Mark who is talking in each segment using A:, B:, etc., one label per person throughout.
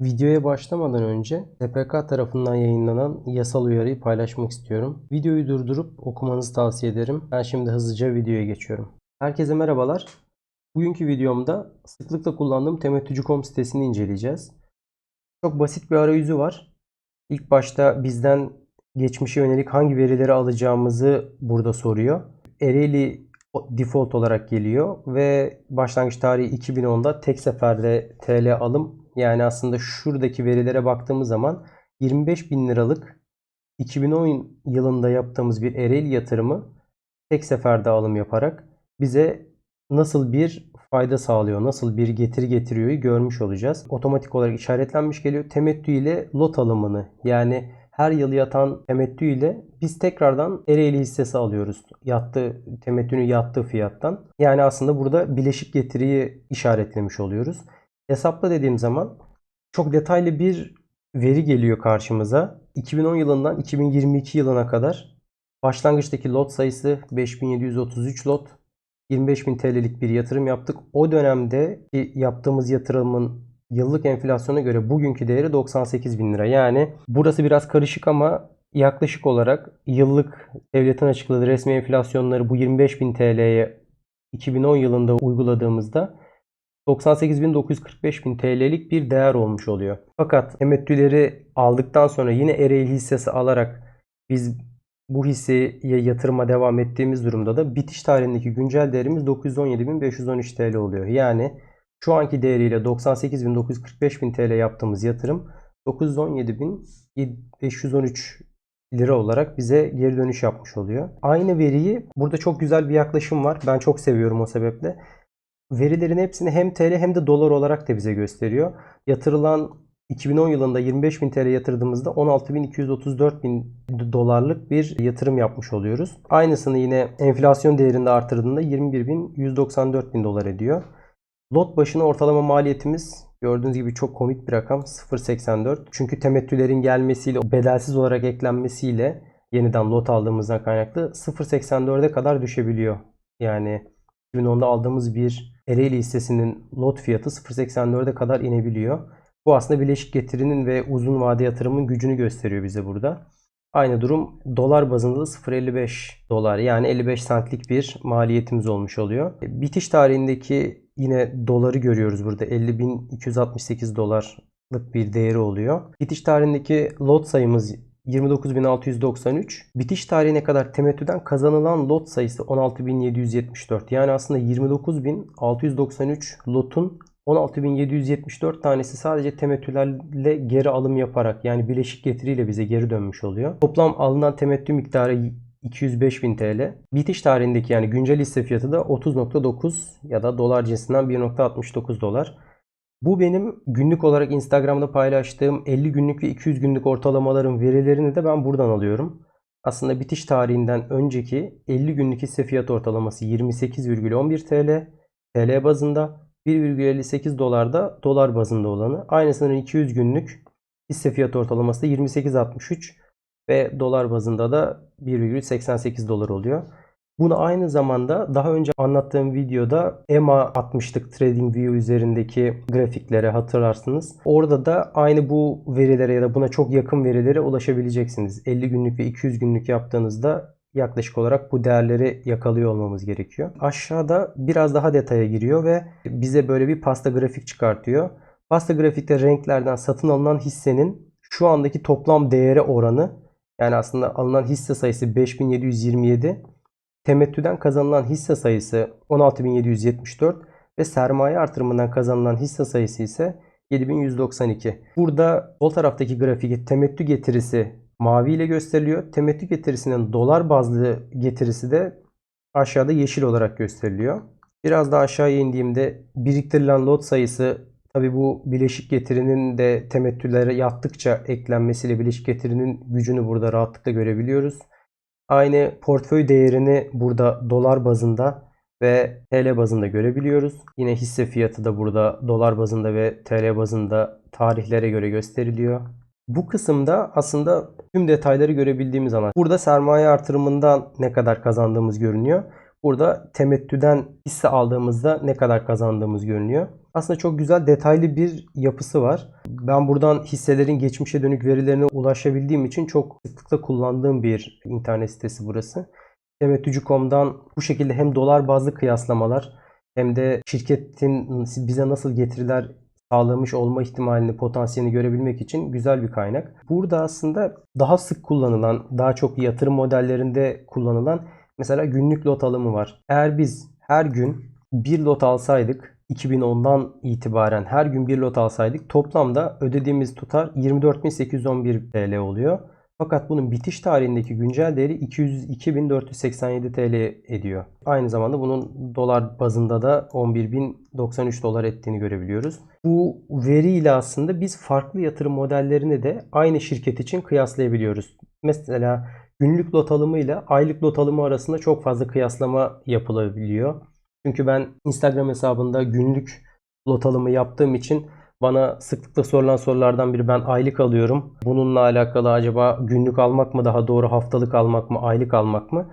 A: Videoya başlamadan önce TPK tarafından yayınlanan yasal uyarıyı paylaşmak istiyorum. Videoyu durdurup okumanızı tavsiye ederim. Ben şimdi hızlıca videoya geçiyorum. Herkese merhabalar. Bugünkü videomda sıklıkla kullandığım temettücü.com sitesini inceleyeceğiz. Çok basit bir arayüzü var. İlk başta bizden geçmişe yönelik hangi verileri alacağımızı burada soruyor. Ereğli default olarak geliyor ve başlangıç tarihi 2010'da tek seferde TL alım yani aslında şuradaki verilere baktığımız zaman 25 bin liralık 2010 yılında yaptığımız bir Ereğli yatırımı tek seferde alım yaparak bize nasıl bir fayda sağlıyor, nasıl bir getiri getiriyor görmüş olacağız. Otomatik olarak işaretlenmiş geliyor. Temettü ile lot alımını yani her yıl yatan temettü ile biz tekrardan Ereğli hissesi alıyoruz. Yattı, temettünün yattığı fiyattan. Yani aslında burada bileşik getiriyi işaretlemiş oluyoruz. Hesapla dediğim zaman çok detaylı bir veri geliyor karşımıza. 2010 yılından 2022 yılına kadar başlangıçtaki lot sayısı 5733 lot. 25.000 TL'lik bir yatırım yaptık. O dönemde yaptığımız yatırımın yıllık enflasyona göre bugünkü değeri 98 bin lira. Yani burası biraz karışık ama yaklaşık olarak yıllık devletin açıkladığı resmi enflasyonları bu 25 bin TL'ye 2010 yılında uyguladığımızda 98.945 bin TL'lik bir değer olmuş oluyor. Fakat temettüleri aldıktan sonra yine Ereğli hissesi alarak biz bu hisseye yatırıma devam ettiğimiz durumda da bitiş tarihindeki güncel değerimiz 917.513 TL oluyor. Yani şu anki değeriyle 98.945 bin TL yaptığımız yatırım 917.513 lira olarak bize geri dönüş yapmış oluyor. Aynı veriyi burada çok güzel bir yaklaşım var. Ben çok seviyorum o sebeple. Verilerin hepsini hem TL hem de dolar olarak da bize gösteriyor. Yatırılan 2010 yılında 25.000 TL yatırdığımızda 16.234 bin dolarlık bir yatırım yapmış oluyoruz. Aynısını yine enflasyon değerinde artırdığında 21.194 bin dolar ediyor. Lot başına ortalama maliyetimiz gördüğünüz gibi çok komik bir rakam 0.84. Çünkü temettülerin gelmesiyle bedelsiz olarak eklenmesiyle yeniden lot aldığımızdan kaynaklı 0.84'e kadar düşebiliyor. Yani 2010'da aldığımız bir Ereğli hissesinin lot fiyatı 0.84'e kadar inebiliyor. Bu aslında bileşik getirinin ve uzun vade yatırımın gücünü gösteriyor bize burada. Aynı durum dolar bazında da 0.55 dolar yani 55 centlik bir maliyetimiz olmuş oluyor. Bitiş tarihindeki yine doları görüyoruz burada 50.268 dolarlık bir değeri oluyor. Bitiş tarihindeki lot sayımız 29.693. Bitiş tarihine kadar temettüden kazanılan lot sayısı 16.774. Yani aslında 29.693 lotun 16.774 tanesi sadece temettülerle geri alım yaparak yani bileşik getiriyle bize geri dönmüş oluyor. Toplam alınan temettü miktarı 205.000 TL. Bitiş tarihindeki yani güncel hisse fiyatı da 30.9 ya da dolar cinsinden 1.69 dolar. Bu benim günlük olarak Instagram'da paylaştığım 50 günlük ve 200 günlük ortalamaların verilerini de ben buradan alıyorum. Aslında bitiş tarihinden önceki 50 günlük hisse fiyat ortalaması 28,11 TL TL bazında 1,58 dolarda dolar bazında olanı. Aynısının 200 günlük hisse fiyat ortalaması da 28,63 ve dolar bazında da 1,88 dolar oluyor. Bunu aynı zamanda daha önce anlattığım videoda EMA atmıştık TradingView üzerindeki grafiklere hatırlarsınız. Orada da aynı bu verilere ya da buna çok yakın verilere ulaşabileceksiniz. 50 günlük ve 200 günlük yaptığınızda yaklaşık olarak bu değerleri yakalıyor olmamız gerekiyor. Aşağıda biraz daha detaya giriyor ve bize böyle bir pasta grafik çıkartıyor. Pasta grafikte renklerden satın alınan hissenin şu andaki toplam değeri oranı yani aslında alınan hisse sayısı 5727 temettüden kazanılan hisse sayısı 16.774 ve sermaye artırımından kazanılan hisse sayısı ise 7192. Burada sol taraftaki grafik temettü getirisi mavi ile gösteriliyor. Temettü getirisinin dolar bazlı getirisi de aşağıda yeşil olarak gösteriliyor. Biraz daha aşağıya indiğimde biriktirilen lot sayısı tabi bu bileşik getirinin de temettülere yattıkça eklenmesiyle bileşik getirinin gücünü burada rahatlıkla görebiliyoruz. Aynı portföy değerini burada dolar bazında ve TL bazında görebiliyoruz. Yine hisse fiyatı da burada dolar bazında ve TL bazında tarihlere göre gösteriliyor. Bu kısımda aslında tüm detayları görebildiğimiz alan. Burada sermaye artırımından ne kadar kazandığımız görünüyor. Burada temettüden hisse aldığımızda ne kadar kazandığımız görünüyor. Aslında çok güzel detaylı bir yapısı var. Ben buradan hisselerin geçmişe dönük verilerine ulaşabildiğim için çok sıklıkla kullandığım bir internet sitesi burası. Temettücü.com'dan bu şekilde hem dolar bazlı kıyaslamalar hem de şirketin bize nasıl getiriler sağlamış olma ihtimalini, potansiyelini görebilmek için güzel bir kaynak. Burada aslında daha sık kullanılan, daha çok yatırım modellerinde kullanılan mesela günlük lot alımı var. Eğer biz her gün bir lot alsaydık 2010'dan itibaren her gün bir lot alsaydık toplamda ödediğimiz tutar 24.811 TL oluyor. Fakat bunun bitiş tarihindeki güncel değeri 202.487 TL ediyor. Aynı zamanda bunun dolar bazında da 11.093 dolar ettiğini görebiliyoruz. Bu veriyle aslında biz farklı yatırım modellerini de aynı şirket için kıyaslayabiliyoruz. Mesela günlük lot alımı ile aylık lot alımı arasında çok fazla kıyaslama yapılabiliyor. Çünkü ben Instagram hesabında günlük lot alımı yaptığım için bana sıklıkla sorulan sorulardan biri ben aylık alıyorum. Bununla alakalı acaba günlük almak mı daha doğru haftalık almak mı aylık almak mı?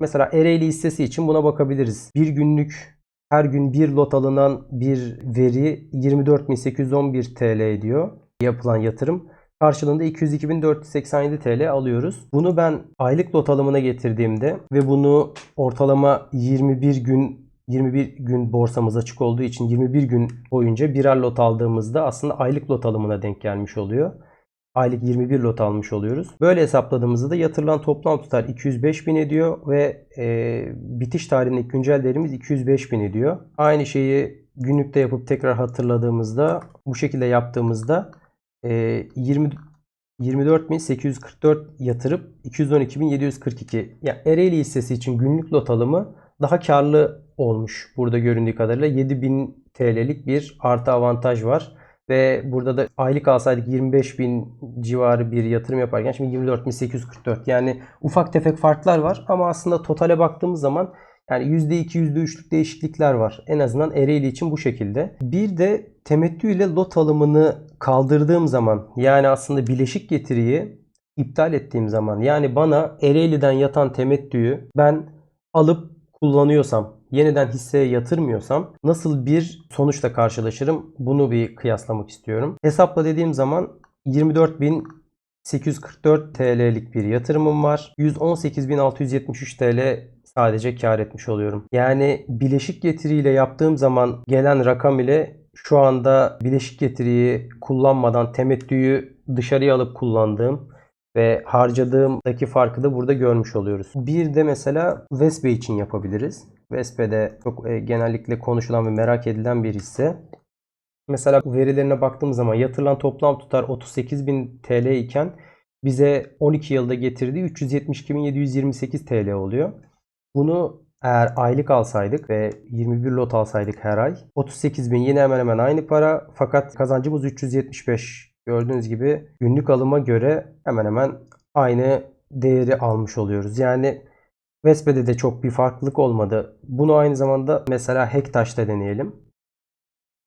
A: Mesela Ereğli hissesi için buna bakabiliriz. Bir günlük her gün bir lot alınan bir veri 24.811 TL ediyor yapılan yatırım. Karşılığında 202.487 TL alıyoruz. Bunu ben aylık lot alımına getirdiğimde ve bunu ortalama 21 gün 21 gün borsamız açık olduğu için 21 gün boyunca birer lot aldığımızda aslında aylık lot alımına denk gelmiş oluyor. Aylık 21 lot almış oluyoruz. Böyle hesapladığımızda da yatırılan toplam tutar 205 bin ediyor ve e, bitiş tarihindeki güncel değerimiz 205 bin ediyor. Aynı şeyi günlükte yapıp tekrar hatırladığımızda bu şekilde yaptığımızda e, 20 24.844 yatırıp 212.742 yani Ereğli hissesi için günlük lot alımı daha karlı olmuş burada göründüğü kadarıyla 7000 TL'lik bir artı avantaj var. Ve burada da aylık alsaydık 25 bin civarı bir yatırım yaparken şimdi 24.844 yani ufak tefek farklar var ama aslında totale baktığımız zaman yani %2 %3'lük değişiklikler var. En azından Ereğli için bu şekilde. Bir de temettü ile lot alımını kaldırdığım zaman yani aslında bileşik getiriyi iptal ettiğim zaman yani bana Ereğli'den yatan temettüyü ben alıp kullanıyorsam, yeniden hisseye yatırmıyorsam nasıl bir sonuçla karşılaşırım? Bunu bir kıyaslamak istiyorum. Hesapla dediğim zaman 24.844 TL'lik bir yatırımım var. 118.673 TL sadece kar etmiş oluyorum. Yani bileşik getiriyle yaptığım zaman gelen rakam ile şu anda bileşik getiriyi kullanmadan temettüyü dışarıya alıp kullandığım ve harcadığımdaki farkı da burada görmüş oluyoruz. Bir de mesela Vespe için yapabiliriz. Vespe de çok e, genellikle konuşulan ve merak edilen bir hisse. Mesela verilerine baktığımız zaman yatırılan toplam tutar 38.000 TL iken bize 12 yılda getirdiği 372.728 TL oluyor. Bunu eğer aylık alsaydık ve 21 lot alsaydık her ay 38.000 yine hemen hemen aynı para fakat kazancımız 375 Gördüğünüz gibi günlük alıma göre hemen hemen aynı değeri almış oluyoruz. Yani Vespe'de de çok bir farklılık olmadı. Bunu aynı zamanda mesela Hektaş'ta deneyelim.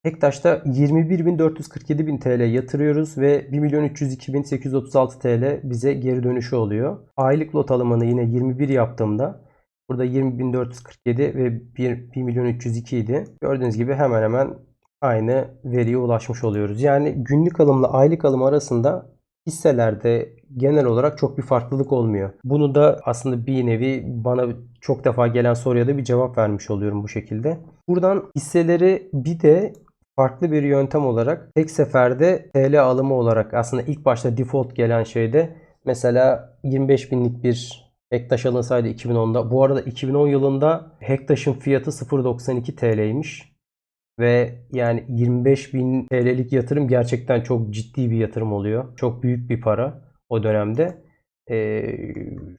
A: Hektaş'ta 21.447.000 TL yatırıyoruz ve 1.302.836 TL bize geri dönüşü oluyor. Aylık lot alımını yine 21 yaptığımda burada 20.447 ve 1.302 idi. Gördüğünüz gibi hemen hemen aynı veriye ulaşmış oluyoruz. Yani günlük alımla aylık alım arasında hisselerde genel olarak çok bir farklılık olmuyor. Bunu da aslında bir nevi bana çok defa gelen soruya da bir cevap vermiş oluyorum bu şekilde. Buradan hisseleri bir de farklı bir yöntem olarak tek seferde TL alımı olarak aslında ilk başta default gelen şeyde mesela 25 binlik bir Hektaş alınsaydı 2010'da. Bu arada 2010 yılında Hektaş'ın fiyatı 0.92 TL'ymiş. Ve yani 25 bin TL'lik yatırım gerçekten çok ciddi bir yatırım oluyor. Çok büyük bir para o dönemde. Ee,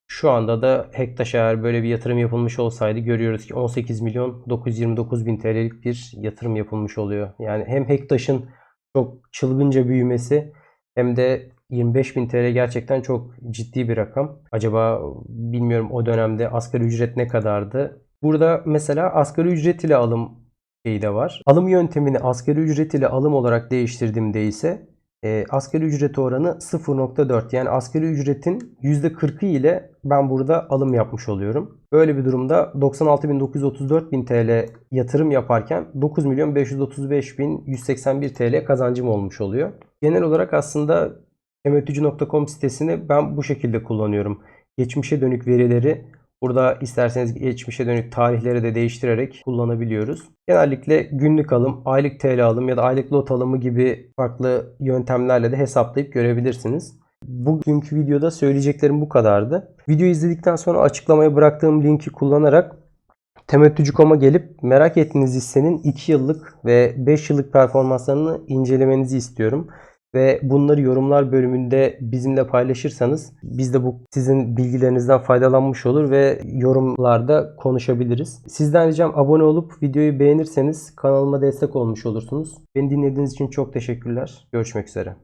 A: şu anda da Hektaş eğer böyle bir yatırım yapılmış olsaydı görüyoruz ki 18 milyon 929 bin TL'lik bir yatırım yapılmış oluyor. Yani hem Hektaş'ın çok çılgınca büyümesi hem de 25 bin TL gerçekten çok ciddi bir rakam. Acaba bilmiyorum o dönemde asgari ücret ne kadardı? Burada mesela asgari ücret ile alım şeyi de var. Alım yöntemini asgari ücret ile alım olarak değiştirdiğimde ise E, asgari ücreti oranı 0.4 yani asgari ücretin %40'ı ile ben burada alım yapmış oluyorum. Böyle bir durumda 96.934.000 TL yatırım yaparken 9.535.181 TL kazancım olmuş oluyor. Genel olarak aslında temettücü.com sitesini ben bu şekilde kullanıyorum. Geçmişe dönük verileri burada isterseniz geçmişe dönük tarihleri de değiştirerek kullanabiliyoruz. Genellikle günlük alım, aylık TL alım ya da aylık lot alımı gibi farklı yöntemlerle de hesaplayıp görebilirsiniz. Bugünkü videoda söyleyeceklerim bu kadardı. Videoyu izledikten sonra açıklamaya bıraktığım linki kullanarak Temettücü.com'a gelip merak ettiğiniz hissenin 2 yıllık ve 5 yıllık performanslarını incelemenizi istiyorum. Ve bunları yorumlar bölümünde bizimle paylaşırsanız biz de bu sizin bilgilerinizden faydalanmış olur ve yorumlarda konuşabiliriz. Sizden ricam abone olup videoyu beğenirseniz kanalıma destek olmuş olursunuz. Beni dinlediğiniz için çok teşekkürler. Görüşmek üzere.